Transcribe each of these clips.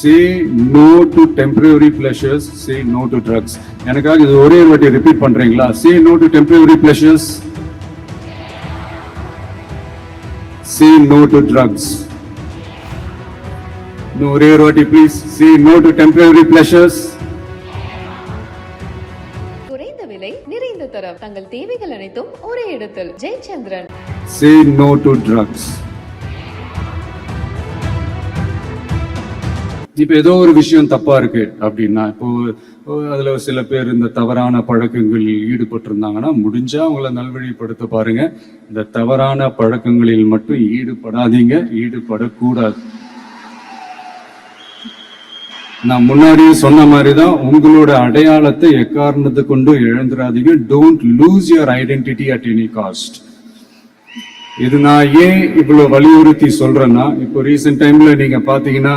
Say no to temporary pleasures say no to drugs எனக்காக இது ஒரே ஒரு வாட்டி ரிப்பீட் பண்றீங்களா? Say no to temporary pleasures say no to drugs இன்னும் ஒரே ஒரு வாட்டி please say no to temporary pleasures குறைந்த விலை நிறைந்த தரம். தங்கள் தேவைகள் அனைத்தும் ஒரே இடத்தில். Jayachandran. Say no to drugs இப்ப ஏதோ ஒரு விஷயம் தப்பா இருக்கு அப்படின்னா இப்போ அதுல சில பேர் இந்த தவறான பழக்கங்களில் ஈடுபட்டிருந்தாங்கன்னா முடிஞ்சா அவங்கள நல்வழிப்படுத்த பாருங்க. இந்த தவறான பழக்கங்களில் மட்டும் ஈடுபடாதீங்க ஈடுபடக்கூடாது. நான் முன்னாடியே சொன்ன மாதிரி தான் உங்களோட அடையாளத்தை எக்காரணத்தை கொண்டு இழந்துடாதீங்க. Don't lose your identity at any cost இது நான் ஏன் இவ்வளவு வலியுறுத்தி சொல்றேன்னா இப்போ ரீசெண்ட் டைம்ல நீங்க பாத்தீங்கன்னா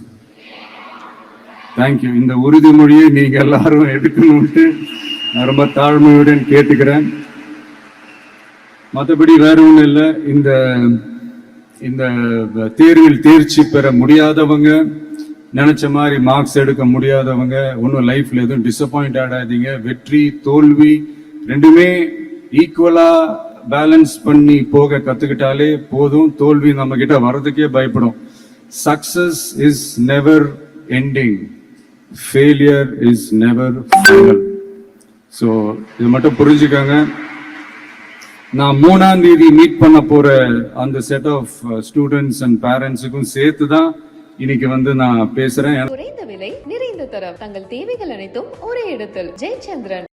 thank you இந்த உறுதிமொழியை நீங்க எல்லாரும் எடுக்கணும்ட்டு நான் ரொம்ப தாழ்மையுடன் கேட்டுக்கிறேன். மற்றபடி வேற ஒன்றும் இல்லை. இந்த இந்த தேர்வில் தேர்ச்சி பெற முடியாதவங்க நினைச்ச மாதிரி மார்க்ஸ் எடுக்க முடியாதவங்க ஒன்றும் லைஃப்ல எதுவும் டிசப்பாயிண்ட் ஆடாதீங்க. வெற்றி தோல்வி ரெண்டுமே ஈக்குவலா பேலன்ஸ் பண்ணி போக கத்துக்கிட்டாலே போதும். தோல்வி நம்ம கிட்ட வர்றதுக்கே பயப்படும். Success is never ending failure is never final so இது மட்டும் புரிஞ்சுக்கோங்க. நான் மூணாம் தேதி மீட் பண்ண போற அந்த set of students uh, and பேரண்ட்ஸுக்கும் சேர்த்து தான் இன்னைக்கு வந்து நான் பேசுறேன். குறைந்த விலை நிறைந்த தரம். தங்கள் தேவைகள் அனைத்தும் ஒரே இடத்தில். ஜெயச்சந்திரன்.